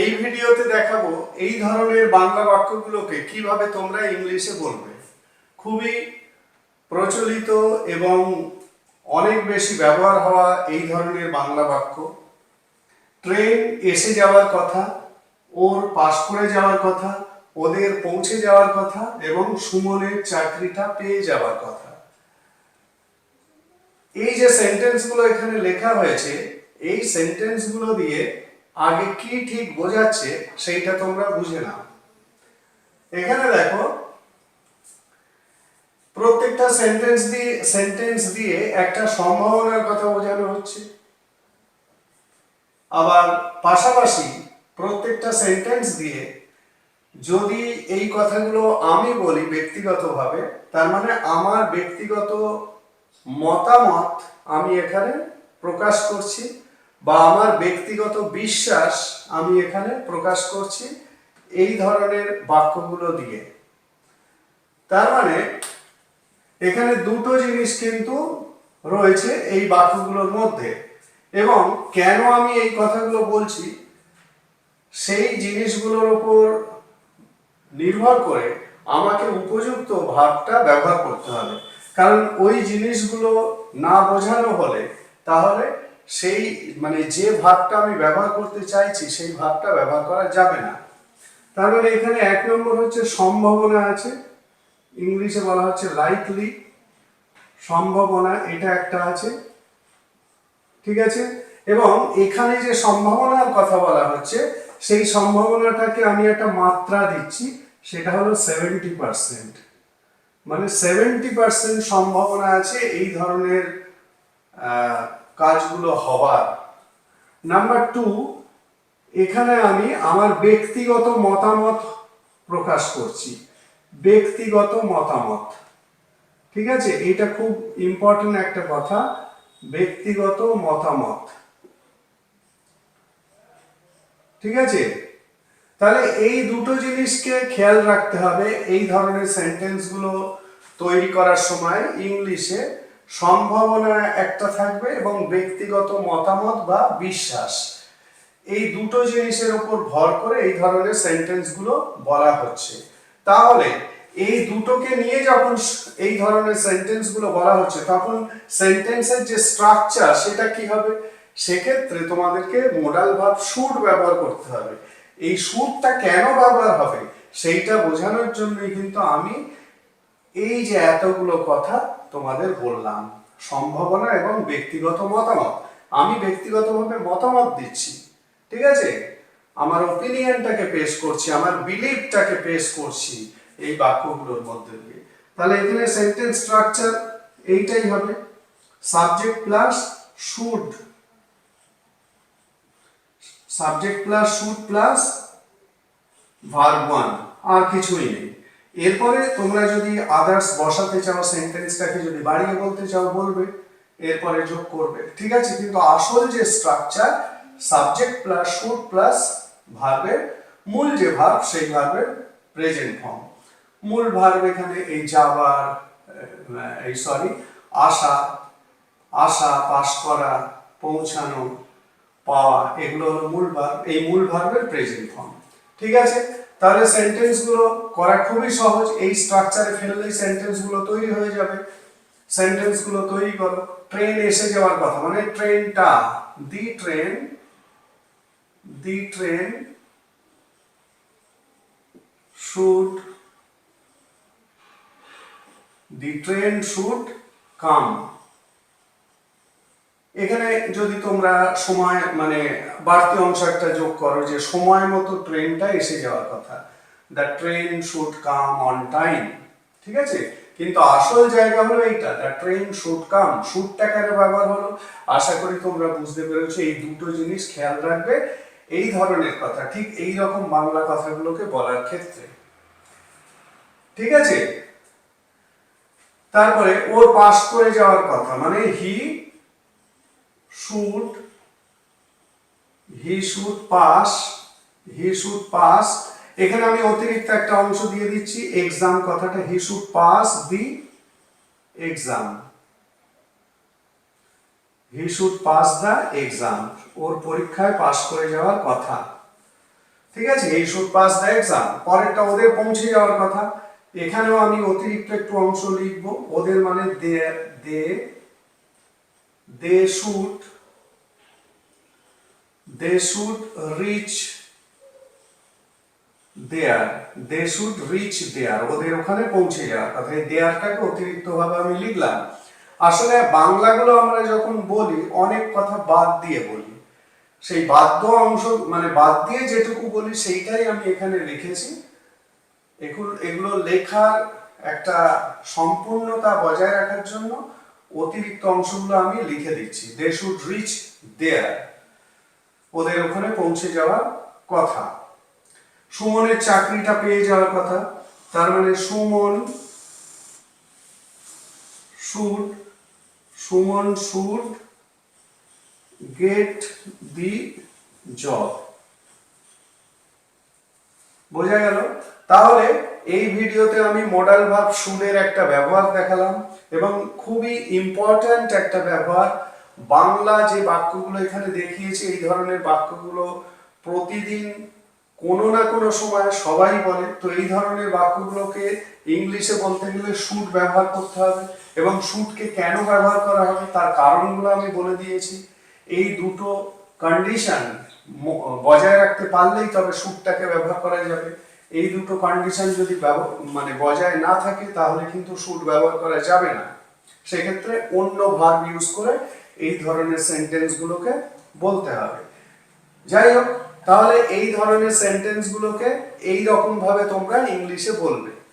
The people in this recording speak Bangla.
এই ভিডিওতে দেখাবো এই ধরনের বাংলা বাক্যগুলোকে কীভাবে তোমরা ইংলিশে বলবে। খুবই প্রচলিত এবং অনেক বেশি ব্যবহার হওয়া এই ধরনের বাংলা বাক্য। ট্রেন এসে যাওয়ার কথা, ওর পাশ করে যাওয়ার কথা, ওদের পৌঁছে যাওয়ার কথা এবং সুমনের চাকরিটা পেয়ে যাওয়ার কথা। এই যে সেন্টেন্সগুলো এখানে লেখা হয়েছে, এই সেন্টেন্সগুলো দিয়ে আগে কি ঠিক বোঝাচ্ছে সেইটা তোমরা বুঝে নাও। এখানে দেখো, প্রত্যেকটা সেন্টেন্স দিয়ে সেন্টেন্স দিয়ে একটা সম্ভাবনার কথা বোঝানো হচ্ছে। আবার পাশাপাশি প্রত্যেকটা সেন্টেন্স দিয়ে যদি এই কথাগুলো আমি বলি ব্যক্তিগতভাবে, তার মানে আমার ব্যক্তিগত মতামত আমি এখানে প্রকাশ করছি। বা আমার ব্যক্তিগত বিশ্বাস আমি এখানে প্রকাশ করছি এই ধরনের বাক্যগুলো দিয়ে। তার মানে এখানে দুটো জিনিস কিন্তু রয়েছে এই বাক্যগুলোর মধ্যে। এবং কেন আমি এই কথাগুলো বলছি? সেই জিনিসগুলোর উপর নির্ভর করে আমাকে উপযুক্ত ভাবটা ব্যবহার করতে হবে। কারণ ওই জিনিসগুলো না বোঝানো হলে তাহলে সেই মানে যে ভাবটা আমি ব্যবহার করতে চাইছি, সেই ভাবটা ব্যবহার করা যাবে না। তার মানে এখানে এক নম্বর হচ্ছে সম্ভাবনা আছে। ইংলিশে বলা হচ্ছে লাইকলি সম্ভাবনা, এটা একটা আছে। ঠিক আছে? এবং এখানে যে সম্ভাবনার কথা বলা হচ্ছে, সেই সম্ভাবনাটাকে আমি একটা মাত্রা দিচ্ছি, সেটা হলো সেভেন্টি পার্সেন্ট মানে সেভেন্টি পার্সেন্ট সম্ভাবনা আছে এই ধরনের কাজগুলো হবার। নাম্বার টু এখানে আমি আমার ব্যক্তিগত মতামত প্রকাশ করছি। ব্যক্তিগত মতামত। ঠিক আছে? এটা খুব ইম্পর্টেন্ট একটা কথা। ব্যক্তিগত মতামত। ঠিক আছে? তাহলে এই দুটো জিনিসকে খেয়াল রাখতে হবে। এই ধরনের সেন্টেন্সগুলো তৈরি করার সময় ইংলিশে সম্ভাবনা একটা থাকবে এবং ব্যক্তিগত মতামত বা বিশ্বাস। এই দুটো জিনিসের উপর ভর করে এই ধরনের সেন্টেন্সগুলো বলা হচ্ছে। তাহলে এই দুটোকে নিয়ে যখন এই ধরনের সেন্টেন্সগুলো বলা হচ্ছে, তখন সেন্টেন্সের যে স্ট্রাকচার সেটা কি হবে? সেক্ষেত্রে তোমাদেরকে মোডাল ভাব শুড ব্যবহার করতে হবে। এই শুডটা কেন ব্যবহার হবে, সেইটা বোঝানোর জন্যই কিন্তু আমি এই যে এতগুলো কথা তোমাদের বললাম, সম্ভাবনা এবং ব্যক্তিগত মতামত। আমি ব্যক্তিগতভাবে মতামত দিচ্ছি, ঠিক আছে? আমার ওপিনিয়নটাকে পেশ করছি, আমার বিলিভটাকে পেশ করছি এই বাক্যগুলোর মধ্যে দিয়ে। তাহলে এখানে সেন্টেন্স স্ট্রাকচার এইটাই হবে। Subject plus should subject plus should plus verb one আর কিছুই নেই। এরপরে তোমরা যদি আদার্স বসাতে চাও সেন্টেন্সটাকে যদি বাড়িয়ে বলতে চাও বলবে। এরপরে যোগ করবে। ঠিক আছে? কিন্তু আসল যে structure subject plus should plus ভার্বের মূল যে ভার্ব সেই ভার্বের প্রেজেন্ট ফর্ম মূল ভার্ব এখানে এই আহ, এই সরি আশা আশা পাস করা পৌঁছানো পাওয়া এগুলো হলো মূল ভার্ব এই মূল ভার্বের প্রেজেন্ট ফর্ম ঠিক আছে? তাহলে সেন্টেন্সগুলো করা খুবই সহজ। এই স্ট্রাকচারে ফেললেই সেন্টেন্সগুলো তৈরি হয়ে যাবে। সেন্টেন্সগুলো তৈরি করো। ট্রেন এসে যাওয়ার কথা মানে ট্রেনটা the train the train should the train should come এখানে যদি তোমরা সময় মানে বাড়তি অংশ একটা যোগ করো, যে সময় মতো ট্রেনটা এসে যাওয়ার কথা। The train should come on time ঠিক আছে? কিন্তু আসল জায়গা হলো এইটা। দ্য ট্রেন শুড কাম শুডটা কেন ব্যবহার হলো? আশা করি তোমরা বুঝতে পেরেছ এই দুটো জিনিস। খেয়াল রাখবে এই ধরনের কথা। ঠিক এই রকম বাংলা কথাগুলোকে বলার ক্ষেত্রে। ঠিক আছে? তারপরে ওর পাস করে যাওয়ার কথা। মানে he should he should pass he should pass এখানে আমি অতিরিক্ত একটা অংশ দিয়ে দিচ্ছি। এক্সাম কথাটা he pass the exam he should pass the exam ওর পরীক্ষায় পাস করে যাওয়ার কথা। ঠিক আছে? এই শুড পাস দ্য এক্সাম পরেরটা ওদের পৌঁছে যাওয়ার কথা। এখানেও আমি অতিরিক্ত একটু অংশ লিখব। ওদের মানে they they they should they should reach there they should reach there ওদের ওখানে পৌঁছে কথা এই দেয়ারটাকে অতিরিক্ত ভাবে আমি লিখলাম। আসলে বাংলাগুলো আমরা যখন বলি, অনেক কথা বাদ দিয়ে বলি। সেই বাদ্য অংশ মানে বাদ দিয়ে যেটুকু বলি, সেইটাই আমি এখানে লিখেছি। এগুলো এগুলো লেখার একটা সম্পূর্ণতা বজায় রাখার জন্য অতিরিক্ত অংশগুলো আমি লিখে দিচ্ছি। দে শুড রিচ দেয়ার ওদের ওখানে পৌঁছে যাওয়ার কথা। সুমনের চাকরিটা পেয়ে যাওয়ার কথা। তার মানে Suman should Suman should get the job বোঝা গেল? তাহলে এই ভিডিওতে আমি মডাল ভাব শুডের একটা ব্যবহার দেখালাম এবং খুবই ইম্পর্ট্যান্ট একটা ব্যবহার। বাংলা যে বাক্যগুলো এখানে দেখিয়েছি, এই ধরনের বাক্যগুলো প্রতিদিন কোনো না কোনো সময় সবাই বলে, তো এই ধরনের বাক্যগুলোকে ইংলিশে বলতে গেলে শুট ব্যবহার করতে হবে এবং শুটকে কেন ব্যবহার করা হবে তার কারণগুলো আমি বলে দিয়েছি। এই দুটো কন্ডিশন বজায় রাখতে পারলেই তবে শুটটাকে ব্যবহার করা যাবে। এই দুটো কন্ডিশন যদি মানে বজায় না থাকে তাহলে কিন্তু শুট ব্যবহার করা যাবে না। সেক্ষেত্রে অন্য ভার্ব ইউজ করে এই ধরনের সেন্টেন্সগুলোকে বলতে হবে। যাই হোক তাহলে এই ধরনের সেন্টেন্সগুলোকে এই রকম ভাবে তোমরা ইংলিশে বলবে।